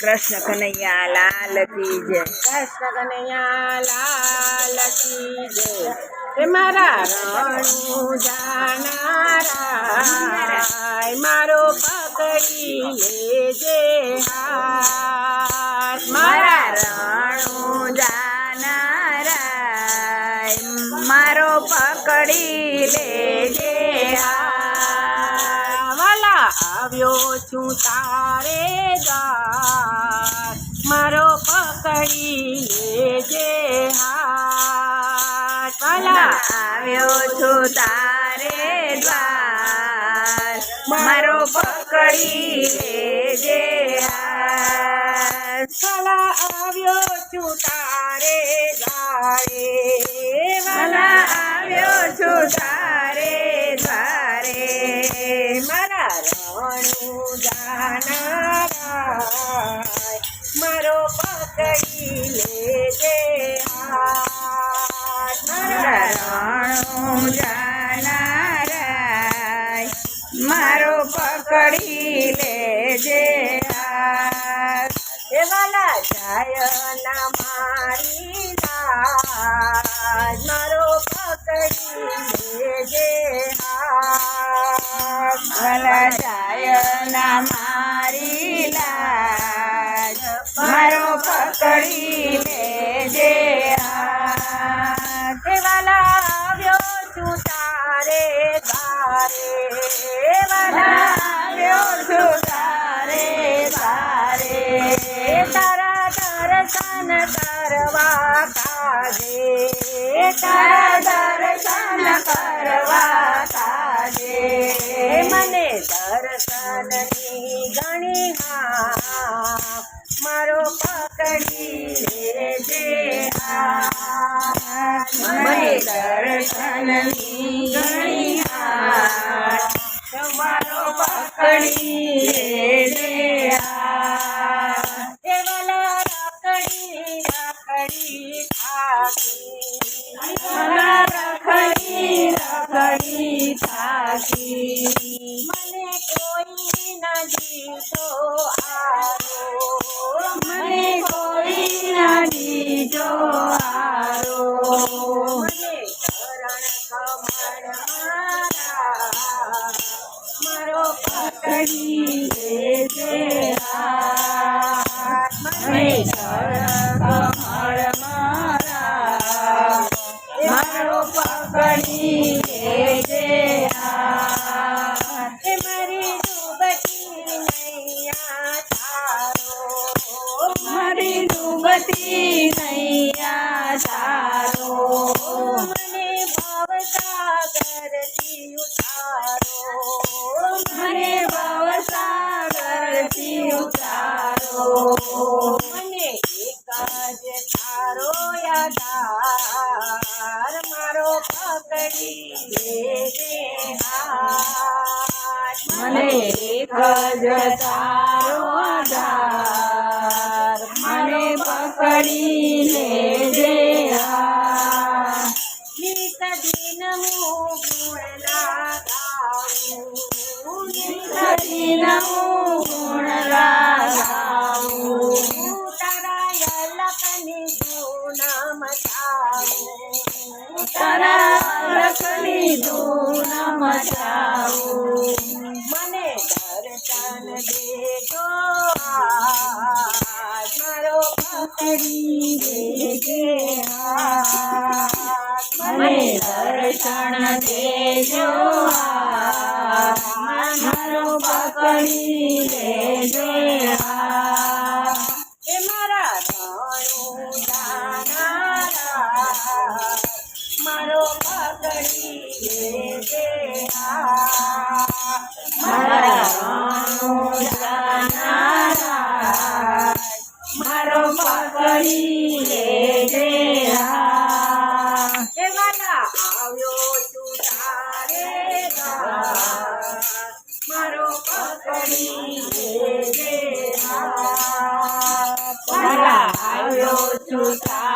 કૃષ્ણ કનૈયા, લાલ કી જય. કૃષ્ણ કનૈયા, લાલ કી જય. એ મારા રણું જાનારા મારો પકડી લેજે હાથ. મારા રણું જાનારા મારો પકડી લેજે હાથ. આવ્યો છું તારે દ્વાર મારો પકડી લેજે હાથ. ભલા આવ્યો છું તારે દ્વાર. મારો પકડી લેજે હાથ. ભલા આવ્યો છું તારે દ્વારે ભલા આવ્યો છું તારે રણું જાનારા મારો પકડી લેજે રણું જાનારાય મારો પકડી લેજે હાથ. એ વાલા જાય ના મારી લાજ મારો પકડી ભલા જાય ના મારી લાજ, મારો પકડી લેજે આવ્યો છું તારે દ્વારે વાલા આવ્યો છું તારે દ્વારે તારા દર્શન કરવા કાજે તારા દર્શન કરવા મને દર્શનની ઘણી હા મારો પકડી લેજે મને દર્શનની હાથ મારો પકડી પકડી લેજે મારા મારો પકડી લેજે મારી ડૂબતી નૈયા તારો મારી ડૂબતી નૈયા તારો. મને એક જ તારો આધાર મને પકડી લેજે હાથ. નિત દિન હું ગુણ લાગાવું દિન હું ગુણ લાગાવું. તારા યલકની જૂન મચાવું તારા લખની ધૂન મચાવું મને દર્શન દેજો મારો પકડી દેજે. મને દર્શન દેજો મારો પકડી લેજે આવ્યો છું તારે. મારો પકડી. આવ્યો છું તારે